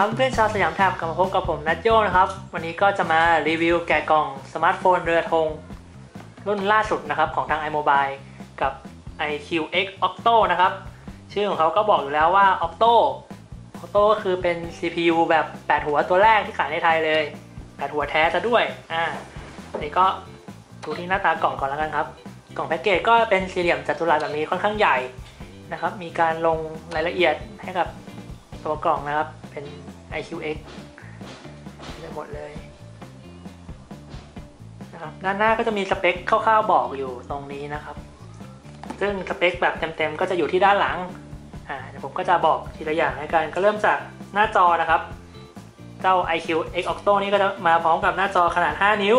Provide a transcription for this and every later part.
ครับเพื่อนชาวสยามแท็บกลับมาพบกับผมนัทโยนะครับ วันนี้ก็จะมารีวิวแกะกล่องสมาร์ทโฟนเรือธงรุ่นล่าสุดนะครับของทาง iMobile กับ iQX Octo นะครับ ชื่อของเขาก็บอกอยู่แล้วว่า Octo Octo ก็คือเป็น CPU แบบ 8 หัวตัวแรกที่ขายในไทยเลย 8 หัวแท้ซะด้วย อ่านนี้ก็ดูที่หน้าตากล่องก่อนแล้วกันครับ กล่องแพ็กเกจก็เป็นสี่เหลี่ยมจัตุรัสแบบนี้ค่อนข้างใหญ่นะครับ มีการลงรายละเอียดให้กับ ตัวกล่องนะครับ เป็น iQX ได้หมดเลยนะครับด้านหน้าก็จะมีสเปคคร่าวๆบอกอยู่ตรงนี้นะครับ ซึ่งสเปคแบบเต็มๆก็จะอยู่ที่ด้านหลังอ่าเดี๋ยวผมก็จะบอกทีละอย่างให้กันก็เริ่มจากหน้าจอนะครับ เจ้า iQX Octo นี่ก็จะมาพร้อมกับหน้าจอขนาด 5 นิ้ว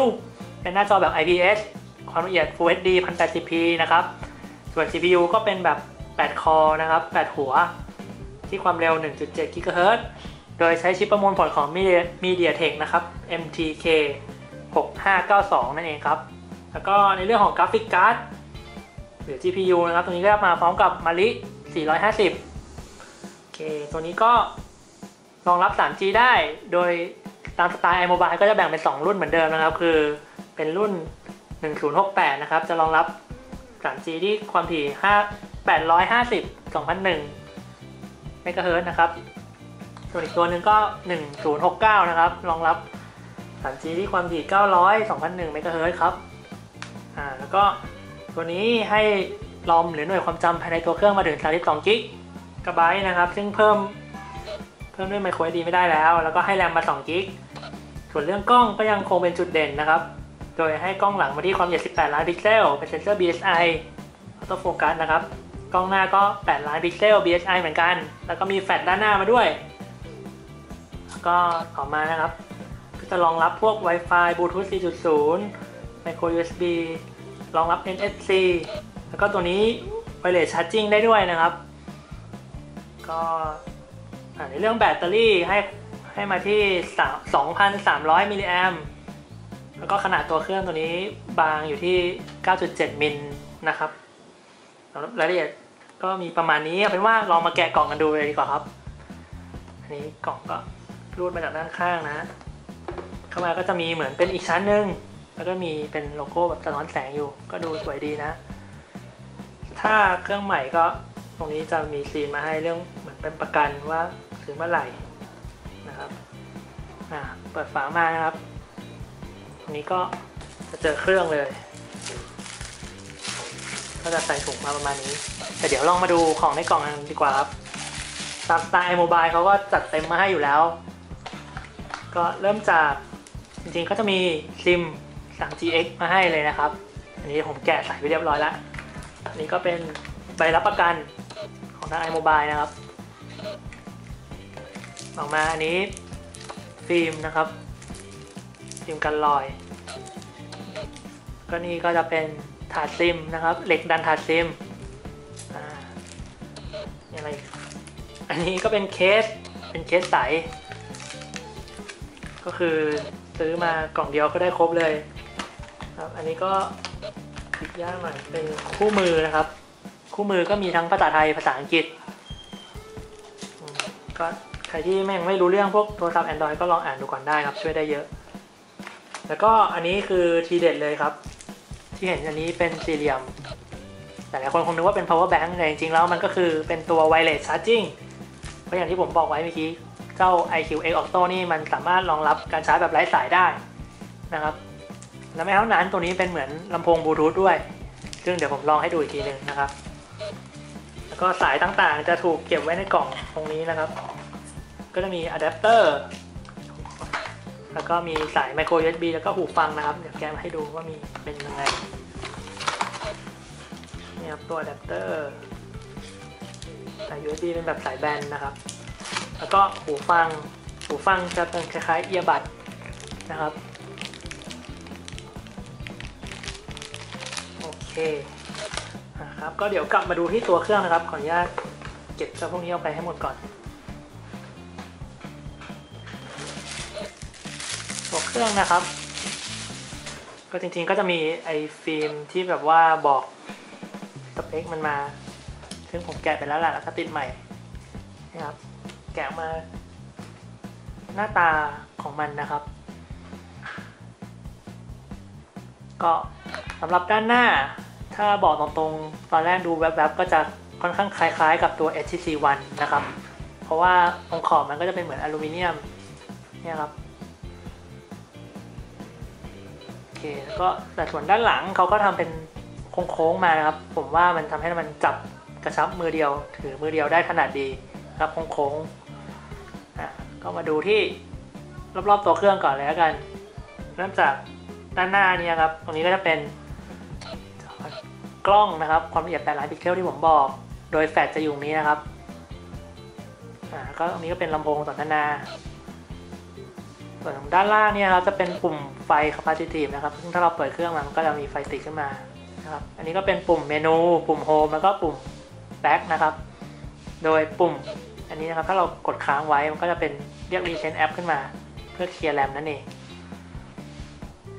เป็นหน้าจอแบบ IPS ความละเอียด Full HD 1080p นะครับ ส่วน CPU ก็เป็นแบบ 8 คอนะครับ 8 หัว ที่ความเร็ว 1.7 GHz โดยใช้ชิปประมวลผลของ MediaTek นะครับ MTK 6592 นั่นเองครับ แล้วก็ในเรื่องของกราฟิกการ์ดหรือ GPU นะครับ ตัวนี้ก็มาพร้อมกับมาริ450 โอเค ตัวนี้ก็รองรับ 3G ได้ โดยตามสไตล์ iMobile ก็จะแบ่งเป็น 2 รุ่นเหมือนเดิมนะครับ คือเป็นรุ่น 1068 นะครับ จะรองรับ 3G ที่ความถี่5 850 2001 มกะเฮิรตซ์นะครับ ส่วนอีกตัวหนึ่งก็ 1069 นะครับ รองรับ 3G ที่ความถี่ 900 2001 เมกะเฮิรตซ์ครับ อ่า แล้วก็ตัวนี้ให้รอมหรือหน่วยความจำภายในตัวเครื่องมาถึง 32 กิกะไบต์นะครับ ซึ่งเพิ่มเพิ่มด้วยไมโคร SD ไม่ได้แล้ว แล้วก็ให้แรมมา 2 กิก ส่วนเรื่องกล้องก็ยังคงเป็นจุดเด่นนะครับ โดยให้กล้องหลังมาที่ความละเอียด 18 ล้านพิกเซล เป็นเซนเซอร์ BSI ออโต้โฟกัสนะครับ กล้องหน้าก็ 8 ล้านพิกเซล BSI เหมือนกัน แล้วก็มีแฟลชด้านหน้ามาด้วยแล้วก็ต่อมานะครับ ก็จะรองรับพวก Wi-Fi Bluetooth 4.0 Micro USB รองรับ NFC แล้วก็ตัวนี้ Wireless Charging ได้ด้วยนะครับ ก็ในเรื่องแบตเตอรี่ให้ให้มาที่ 2,300 มิลลิแอมแล้วก็ขนาดตัวเครื่องตัวนี้บางอยู่ที่ 9.7 มิลนะครับ รายละเอียดก็มีประมาณนี้เอาเป็นว่าลองมาแกะกล่องกันดูเลยดีกว่าครับ อันนี้กล่องก็รูดมาจากด้านข้างนะ เข้ามาก็จะมีเหมือนเป็นอีกชั้นหนึ่งแล้วก็มีเป็นโลโก้แบบสะท้อนแสงอยู่ ก็ดูสวยดีนะ ถ้าเครื่องใหม่ก็ตรงนี้จะมีซีนมาให้เรื่องเหมือนเป็นประกันว่าซื้อเมื่อไหร่นะครับอ่าเปิดฝามานะครับ ตรงนี้ก็จะเจอเครื่องเลย ก็จะใส่ถุงมาประมาณนี้ แต่เดี๋ยวลองมาดูของในกล่องกันดีกว่าครับ ตามสไตล์ iMobile เขาก็จัดเต็มมาให้อยู่แล้ว ก็เริ่มจากจริงๆก็จะมีซิม 3GX มาให้เลยนะครับ อันนี้ผมแกะใส่ไปเรียบร้อยแล้ว อันนี้ก็เป็นใบรับประกันของทาง iMobile นะครับออกมาอันนี้ฟิล์มนะครับฟิล์มกันรอย ก็นี่ก็จะเป็น ถาดซิมนะครับ เหล็กดันถาดซิมอะไรอันนี้ก็เป็นเคสเป็นเคสใส ก็คือซื้อมากล่องเดียวก็ได้ครบเลยครับอันนี้ก็อีกอย่างหน่อยเป็นคู่มือนะครับ คู่มือก็มีทั้งภาษาไทยภาษาอังกฤษก็ใครที่แม่งไม่รู้เรื่องพวกโทรศัพท์ Android ก็ลองอ่านดูก่อนได้ครับช่วยได้เยอะ แล้วก็อันนี้คือทีเด็ดเลยครับ ที่เห็นอันนี้เป็นสี่เหลี่ยม แต่หลายคนคงนึกว่าเป็น power bank แต่จริงๆแล้วมันก็คือเป็นตัว wireless charging เพราะอย่างที่ผมบอกไว้เมื่อกี้ เจ้า iQX Octo นี่มันสามารถรองรับการชาร์จแบบไร้สายได้นะครับ และไม่เท่านั้นตัวนี้เป็นเหมือนลำโพงบลูทูธด้วย ซึ่งเดี๋ยวผมลองให้ดูอีกทีหนึ่งนะครับ แล้วก็สายต่างๆ จะถูกเก็บไว้ในกล่องตรงนี้นะครับ ก็จะมีอะแดปเตอร์ แล้วก็มีสาย micro USB แล้วก็หูฟังนะครับ เดี๋ยวแกมาให้ดูว่ามีเป็นยังไงนี่ครับตัวอะแดปเตอร์สาย USB เป็นแบบสายแบนนะครับ แล้วก็หูฟัง หูฟังจะเป็นคล้ายๆเอียบัดนะครับ โอเคนะครับ ก็เดี๋ยวกลับมาดูที่ตัวเครื่องนะครับ ขออนุญาตเก็บเจ้าพวกนี้เอาไปให้หมดก่อน รื่องนะครับ ก็จริงๆก็จะมีไอ้ฟิล์มที่แบบว่าบอกสเปคมันมา ซึ่งผมแกะไปแล้วแหละแล้วก็ติดใหม่นะครับ แกะมา หน้าตาของมันนะครับ ก็สำหรับด้านหน้า ถ้าบอกตรงๆ ตอนแรกดูแวบๆ ก็จะค่อนข้างคล้ายๆ กับตัว HTC One นะครับ เพราะว่าตรงขอบมันก็จะเป็นเหมือนอลูมิเนียมเนี่ยครับ เคแล้วก็แต่ส่วนด้านหลังเขาก็ทำเป็นโค้งๆมานะครับ ผมว่ามันทำให้มันจับกระชับมือเดียว ถือมือเดียวได้ถนัดดีครับโค้งๆอะก็มาดูที่รอบๆตัวเครื่องก่อนเลยแล้วกัน เริ่มจากด้านหน้านี่ครับ ตรงนี้ก็จะเป็นกล้องนะครับ ความละเอียด8ล้านพิกเซลที่ผมบอก โดยแฟลชจะอยู่ตรงนี้นะครับ อ่า ก็ตรงนี้ก็เป็นลำโพงสนทนา ส่วนด้านล่างเนี่ยครับจะเป็นปุ่มไฟ capacitive นะครับ ซึ่งถ้าเราเปิดเครื่องมันก็จะมีไฟติดขึ้นมานะครับ อันนี้ก็เป็นปุ่มเมนู ปุ่มโฮมแล้วก็ปุ่ม back นะครับ โดยปุ่มอันนี้นะครับถ้าเรากดค้างไว้มันก็จะเป็นเรียก reset app ขึ้นมา เพื่อเคลียร์แรมนั่นเอง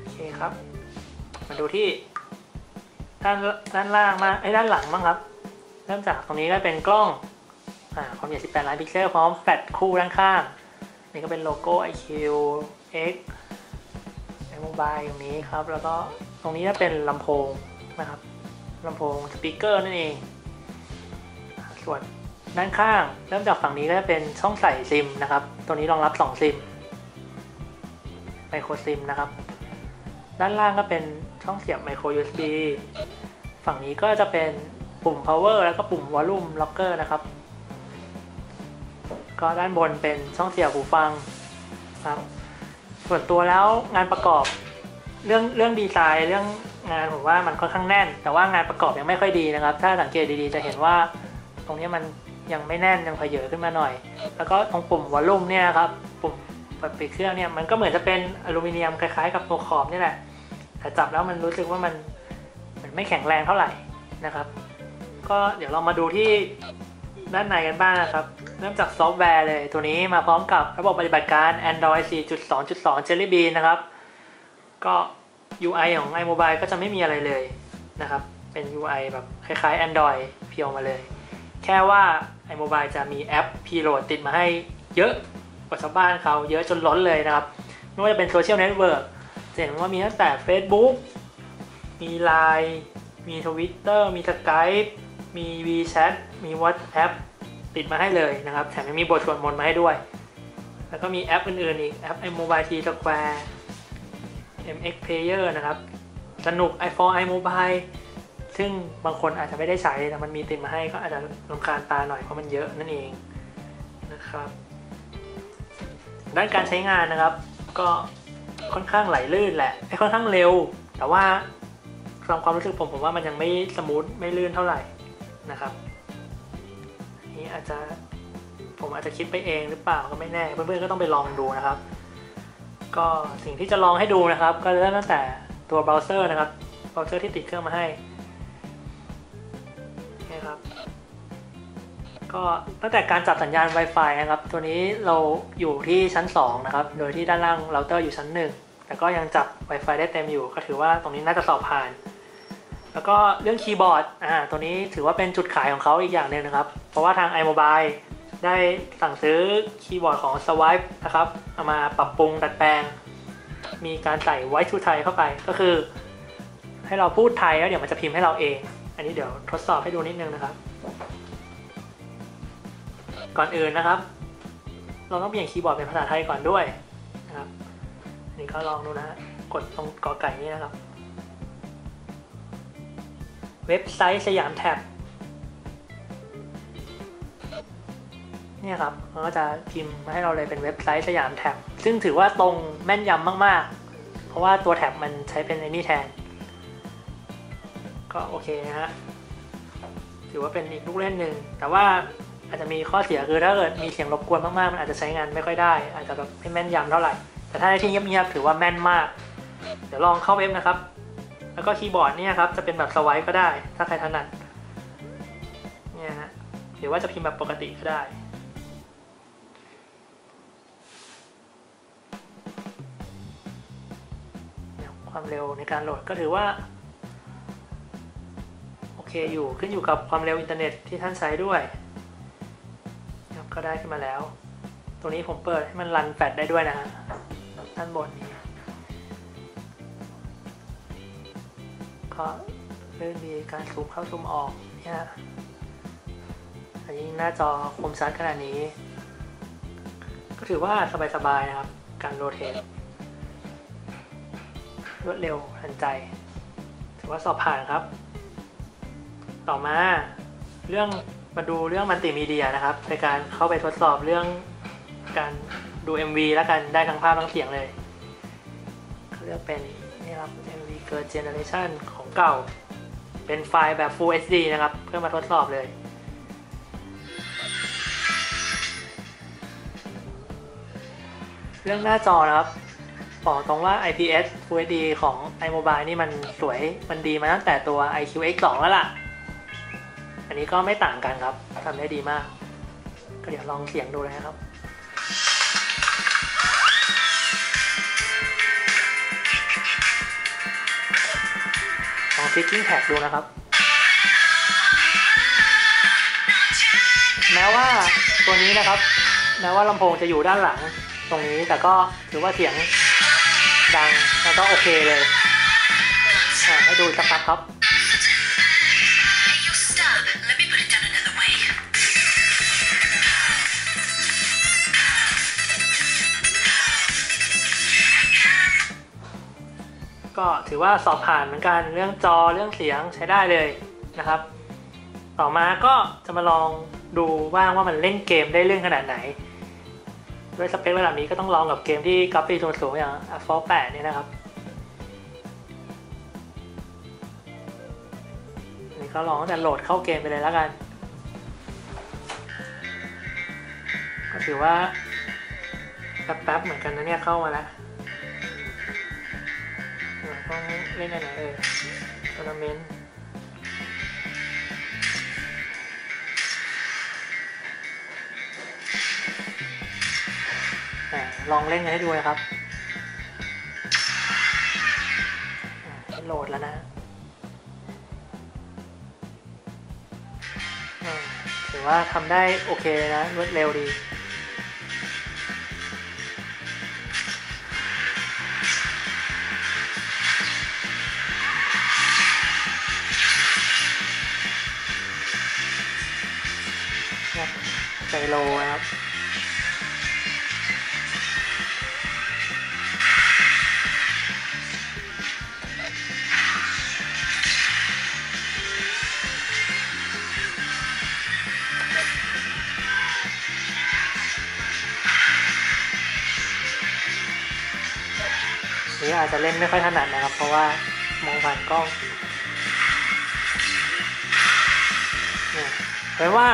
โอเคครับ มาดูที่ด้านด้านล่างมาไอ้ด้านหลังบ้างครับ เริ่มจากตรงนี้ก็เป็นกล้องอ่าความละเอียด18ล้านพิกเซลพร้อมแฟลชคู่ด้านข้าง นี่ก็เป็นโลโก้ IQ X ในโมบายตรงนี้ครับ แล้วก็ตรงนี้จะเป็นลำโพงนะครับลำโพงสปีกเกอร์นั่นเอง ส่วนด้านข้างเริ่มจากฝั่งนี้ก็จะเป็นช่องใส่ซิมนะครับ ตัวนี้รองรับ 2 ซิมไมโครซิมนะครับ ด้านล่างก็เป็นช่องเสียบไมโคร USB ฝั่งนี้ก็จะเป็นปุ่ม power แล้วก็ปุ่ม volume locker นะครับ ก็ด้านบนเป็นช่องเสียบหูฟังครับ ส่วนตัวแล้วงานประกอบเรื่องเรื่องดีไซน์เรื่องงานผมว่ามันค่อนข้างแน่น แต่ว่างานประกอบยังไม่ค่อยดีนะครับ ถ้าสังเกตดีๆจะเห็นว่า ตรงนี้มันยังไม่แน่นยังเพเยอขึ้นมาหน่อย แล้วก็ตรงปุ่มวอลลุ่มเนี่ยครับปุ่มเปิดปิดเครื่องเนี่ยมันก็เหมือนจะเป็นอลูมิเนียมคล้ายๆ กับตัวขอบนี่แหละแต่จับแล้วมันรู้สึกว่ามันมันไม่แข็งแรงเท่าไหร่นะครับ ก็เดี๋ยวเรามาดูที่ ด้านในกันบ้างนะครับ เริ่มจากซอฟต์แวร์เลย ตัวนี้มาพร้อมกับระบบปฏิบัติการ Android 4.2.2 Jelly Bean นะครับ ก็ UI ของ iMobile ก็จะไม่มีอะไรเลยนะครับ เป็น UI แบบคล้ายๆ Android เพียวมาเลย แค่ว่า iMobile จะมีแอป Preload ติดมาให้เยอะกว่าชาวบ้านเขาเยอะจนล้นเลยนะครับ ไม่ว่าจะเป็นโซเชียลเน็ตเวิร์กจะเห็นว่ามีตั้งแต่ Facebook มี Line มี Twitter มี Skype มี WeChat มี WhatsApp ติดมาให้เลยนะครับ แถมยังมีบทสวดมนต์มาให้ด้วย แล้วก็มีแอปอื่นๆอีก แอป iMobile T Square MX Player นะครับ สนุก iPhone iMobile ซึ่งบางคนอาจจะไม่ได้ใช้แต่มันมีติดมาให้ก็อาจจะรำคาญตาหน่อยเพราะมันเยอะนั่นเองนะครับ ด้านการใช้งานนะครับ ก็ค่อนข้างไหลลื่นแหละค่อนข้างเร็ว แต่ว่าความความรู้สึกผมผมว่ามันยังไม่สมูทไม่ลื่นเท่าไหร่ นะครับนี่อาจจะผมอาจจะคิดไปเองหรือเปล่าก็ไม่แน่เพื่อนๆก็ต้องไปลองดูนะครับ ก็สิ่งที่จะลองให้ดูนะครับ ก็เริ่มตั้งแต่ตัวเบราว์เซอร์นะครับเบราว์เซอร์ที่ติดเครื่องมาให้นี่ครับก็ตั้งแต่การจับสัญญาณ Wi-Fi นะครับ ตัวนี้เราอยู่ที่ชั้น 2 นะครับ โดยที่ด้านล่างเราเตอร์อยู่ชั้น 1 แต่ก็ยังจับ Wi-Fi ได้เต็มอยู่ ก็ถือว่าตรงนี้น่าจะสอบผ่าน แล้วก็เรื่องคีย์บอร์ดอ่าตัวนี้ถือว่าเป็นจุดขายของเขาอีกอย่างหนึ่งนะครับ เพราะว่าทาง iMobile ได้สั่งซื้อคีย์บอร์ดของ Swipe นะครับเอามาปรับปรุงดัดแปลง มีการใส่ White to Thai เข้าไปก็คือ ให้เราพูดไทยแล้วเดี๋ยวมันจะพิมพ์ให้เราเอง อันนี้เดี๋ยวทดสอบให้ดูนิดนึงนะครับ ก่อนอื่นนะครับ เราต้องเปลี่ยนคีย์บอร์ดเป็นภาษาไทยก่อนด้วยนะครับอันนี้ก็ลองดูนะฮะกดตรงกอไก่นี้นะครับ เว็บไซต์สยามแท็บเนี่ยครับมันก็จะพิมพ์มาให้เราเลยเป็นเว็บไซต์สยามแท็บซึ่งถือว่าตรงแม่นยำมากๆ เพราะว่าตัวแท็บมันใช้เป็นไอ้นี่แทน ก็โอเคนะฮะถือว่าเป็นอีกลูกเล่นหนึ่ง แต่ว่าอาจจะมีข้อเสียคือถ้าเกิดมีเสียงรบกวนมากๆ มันอาจจะใช้งานไม่ค่อยได้ อาจจะแบบไม่แม่นยำเท่าไหร่ แต่ถ้าในที่เงียบๆถือว่าแม่นมาก เดี๋ยวลองเข้าเว็บนะครับ แล้วก็คีย์บอร์ดเนี่ยครับจะเป็นแบบสไวป์ก็ได้ ถ้าใครถนัดเนี่ยฮะหรือว่าจะพิมพ์แบบปกติก็ได้ ความเร็วในการโหลดก็ถือว่า โอเคอยู่ขึ้นอยู่กับความเร็วอินเทอร์เน็ตที่ท่านใช้ด้วยครับก็ได้ขึ้นมาแล้วตัวนี้ผมเปิดให้มันรันแฟลชได้ด้วยนะฮะด้านบนนี้ ก็เรื่องมีการซูมเข้าซูมออกเนี่ยอันนี้หน้าจอคมชัดขนาดนี้ ก็ถือว่าสบายๆนะครับ การโรเทตรวดเร็วทันใจ ถือว่าสอบผ่านครับ ต่อมาเรื่องมาดูเรื่องมัลติมีเดียนะครับ ในการเข้าไปทดสอบเรื่องการดู MV แล้วกันได้ทั้งภาพทั้งเสียงเลยเขาเรียกเป็นนี่ครับ MV เกิดเจเนอเรชันข เก่า เป็นไฟล์แบบ Full HD นะครับ เพื่อมาทดสอบเลยเรื่องหน้าจอนะครับ บอกตรงว่า IPS Full HD ของ iMobile นี่มันสวย มันดีมาตั้งแต่ตัว iQX 2 แล้วล่ะ อันนี้ก็ไม่ต่างกันครับ ทำได้ดีมาก ก็เดี๋ยวลองเสียงดูเลยนะครับ ฟิกกิ้งแท็กดูนะครับ แม้ว่าตัวนี้นะครับ แม้ว่าลำโพงจะอยู่ด้านหลังตรงนี้แต่ก็ถือว่าเสียงดังแล้วก็โอเคเลยให้ดูสักพักครับ ก็ถือว่าสอบผ่านเหมือนกันเรื่องจอเรื่องเสียงใช้ได้เลยนะครับ ต่อมาก็จะมาลองดูว่างว่ามันเล่นเกมได้เรื่องขนาดไหน ด้วยสเปคระดับนี้ก็ต้องลองกับเกมที่กราฟิกสูงๆอย่าง Asphalt 8นี่นะครับนนี้ก็ลองตั้งแต่โหลดเข้าเกมไปเลยแล้วกัน ก็ถือว่าแป๊บๆเหมือนกันนะเนี่ยเข้ามาแล้ว เราต้องเล่นอันไหนเอ่ยทัวร์นาเมนต์ลองเล่นกันให้ดูนะครับอะโหลดแล้วนะถือว่าทำได้โอเคนะรวดเร็วดี โลนะครับนี่อาจจะเล่นไม่ค่อยถนัดนะครับ เพราะว่ามองผ่านกล้องเนี่ยแปลว่า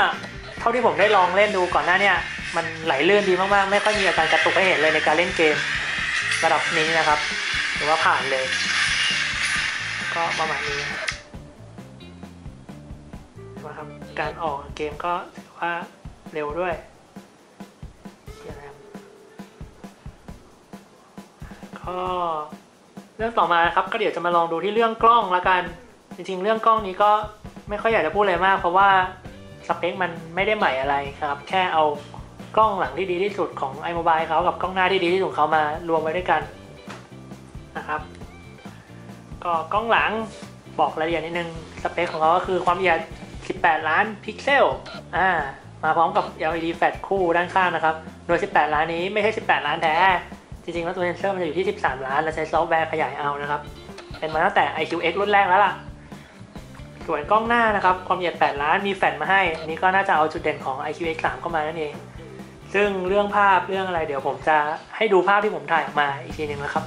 ท่าที่ผมได้ลองเล่นดูก่อนหน้าเนี่ยมันไหลลื่นดีมากๆ ไม่ค่อยมีอาการกระตุกให้เห็นเลยในการเล่นเกมระดับนี้นะครับถือว่าผ่านเลย ก็ประมาณนี้นะครับการออกเกมก็ถือว่าเร็วด้วยก็เรื่องต่อมาครับก็เดี๋ยวจะมาลองดูที่เรื่องกล้องละกัน จริงๆ เรื่องกล้องนี้ก็ไม่ค่อยอยากจะพูดอะไรมาก เพราะว่า สเปคมันไม่ได้ใหม่อะไรครับ แค่เอากล้องหลังที่ดีที่สุดของ iMobile เขากับกล้องหน้าที่ดีที่สุดเขามารวมไว้ด้วยกันนะครับ ก็กล้องหลังบอกรายละเอียดนิดนึง สเปคของเขาก็คือความละเอียด 18 ล้านพิกเซล อ่า มาพร้อมกับ LED แฟลชคู่ด้านข้างนะครับ โดย 18 ล้านนี้ไม่ใช่ 18 ล้านแท้ จริงๆ แล้วตัวเซนเซอร์มันจะอยู่ที่ 13 ล้าน และใช้ซอฟต์แวร์ขยายเอานะครับ เป็นมาตั้งแต่ IQX รุ่นแรกแล้วล่ะ ส่วนกล้องหน้านะครับความละเอียด 8 ล้านมีแฟลชมาให้ อันนี้ก็น่าจะเอาจุดเด่นของ IQX 3 เข้ามานั่นเอง ซึ่งเรื่องภาพเรื่องอะไรเดี๋ยวผมจะให้ดูภาพที่ผมถ่ายออกมาอีกทีหนึ่งนะครับ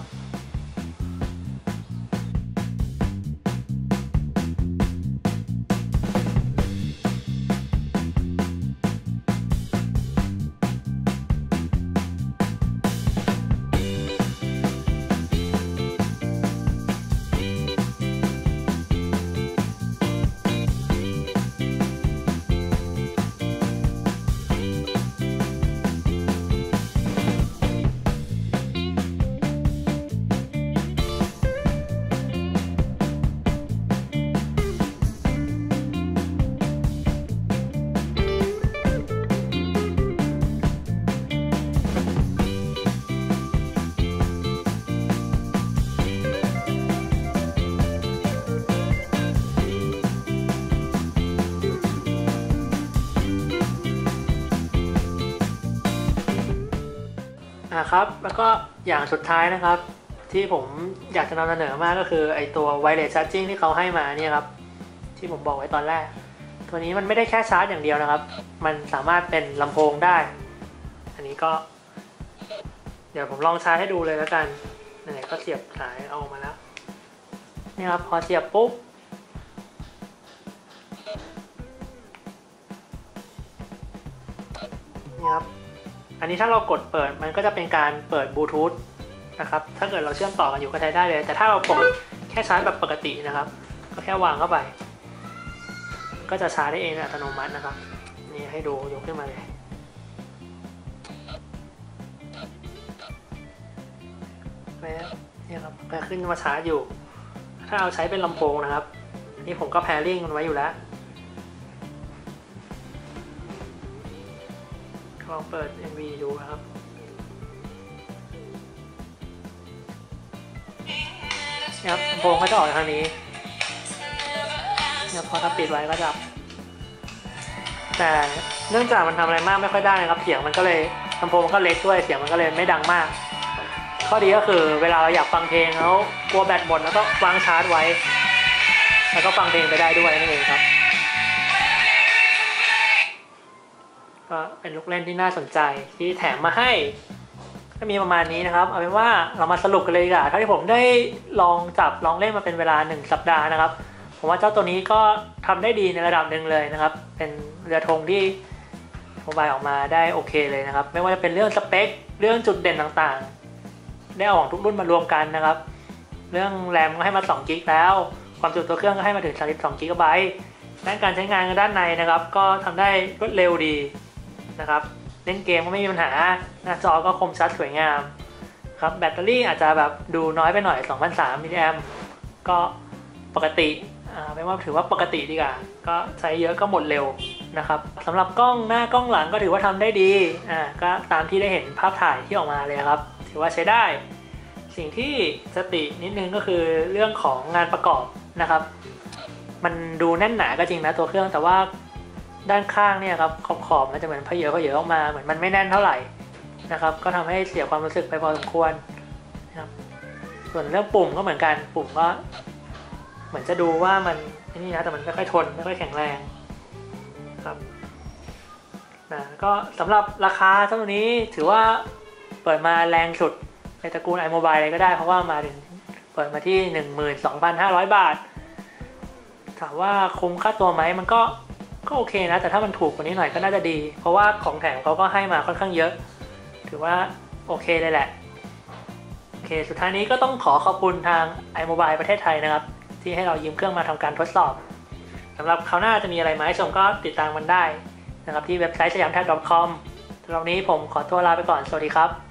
นะครับ แล้วก็อย่างสุดท้ายนะครับ ที่ผมอยากจะนำเสนอมากก็คือไอตัว wireless charging ที่เขาให้มาเนี่ยครับ ที่ผมบอกไว้ตอนแรก ตัวนี้มันไม่ได้แค่ชาร์จอย่างเดียวนะครับ มันสามารถเป็นลำโพงได้ อันนี้ก็ เดี๋ยวผมลองชาร์จให้ดูเลยแล้วกันไหนก็เสียบสายเอาออกมาแล้วนี่ครับพอเสียบปุ๊บนี่ครับ อันนี้ถ้าเรากดเปิดมันก็จะเป็นการเปิดบลูทูธนะครับ ถ้าเกิดเราเชื่อมต่อกันอยู่ก็ใช้ได้เลย แต่ถ้าเราปกดแค่ชาร์จแบบปกตินะครับ ก็แค่วางเข้าไป ก็จะชาร์จได้เองอัตโนมัตินะครับ นี่ให้ดูยกขึ้นมาเลยแล้วนี่ครับก็ขึ้นมาชาร์จอยู่ ถ้าเอาใช้เป็นลำโพงนะครับ นี่ผมก็แพริ่งมันไว้อยู่แล้ว ลองเปิด MV ดูครับเนี่ยครับโพงก็จะออกทางนี้เนี่ยพอถ้าปิดไว้ก็จะดับแต่เนื่องจากมันทำอะไรมากไม่ค่อยได้นะครับ เสียงมันก็เลยลำโพงมันก็เล็กด้วยเสียงมันก็เลยไม่ดังมาก ข้อดีก็คือเวลาเราอยากฟังเพลงแล้วกลัวแบตหมดแล้วก็วางชาร์จไว้ แล้วก็ฟังเพลงไปได้ด้วยนั่นเองครับ ก็เป็นลูกเล่นที่น่าสนใจที่แถมมาให้ ก็มีประมาณนี้นะครับ เอาเป็นว่าเรามาสรุปกันเลยดีกว่าเท่าที่ผมได้ลองจับลองเล่นมาเป็นเวลา 1 สัปดาห์นะครับ ผมว่าเจ้าตัวนี้ก็ทำได้ดีในระดับหนึ่งเลยนะครับ เป็นเรือธงที่โมบายออกมาได้โอเคเลยนะครับ ไม่ว่าจะเป็นเรื่องสเปค เรื่องจุดเด่นต่างๆ ได้เอาของทุกรุ่นมารวมกันนะครับ เรื่องแรมก็ให้มา2กิกแล้ว ความจุตัวเครื่องก็ให้มาถึง32กิกะไบต์ด้านการใช้งานด้านในนะครับ ก็ทำได้รวดเร็วดี นะครับ เล่นเกมก็ไม่มีปัญหา หน้าจอก็คมชัดสวยงามครับแบตเตอรี่อาจจะแบบดูน้อยไปหน่อย2,003มิลลิแอมก็ปกติไม่ว่าถือว่าปกติดีกว่า ก็ใช้เยอะก็หมดเร็วนะครับสำหรับกล้องหน้ากล้องหลังก็ถือว่าทำได้ดีอ่าก็ตามที่ได้เห็นภาพถ่ายที่ออกมาเลยครับ ถือว่าใช้ได้ สิ่งที่สตินิดนึงก็คือเรื่องของงานประกอบนะครับ มันดูแน่นหนาก็จริงนะตัวเครื่องแต่ว่า ด้านข้างเนี่ยครับขอบขอบมันจะเหมือนเพเยอะเพเยอะออกมาเหมือนมันไม่แน่นเท่าไหร่นะครับ ก็ทำให้เสียความรู้สึกไปพอสมควรนะครับส่วนเรื่องปุ่มก็เหมือนกันปุ่มก็ เหมือนจะดูว่ามันนี่นะแต่มันไม่ค่อยทนไม่ค่อยแข็งแรงครับนะก็สำหรับราคาเท่านี้ถือว่าเปิดมาแรงสุดในตระกูล iMobile เลยก็ได้เพราะว่ามาถึงเปิดมาที่ 12,500 บาท ถามว่าคุ้มค่าตัวไหมมันก็ ก็โอเคนะ แต่ถ้ามันถูกกว่านี้หน่อยก็น่าจะดี เพราะว่าของแถมเขาก็ให้มาค่อนข้างเยอะ ถือว่าโอเคเลยแหละ โอเค สุดท้ายนี้ก็ต้องขอขอบคุณทาง iMobile ประเทศไทยนะครับ ที่ให้เรายืมเครื่องมาทำการทดสอบสำหรับคราวหน้าจะมีอะไรมาให้ชมก็ติดตามมันได้นะครับที่เว็บไซต์สยามแท็บ .com สำหรับนี้ผมขอตัวลาไปก่อน สวัสดีครับ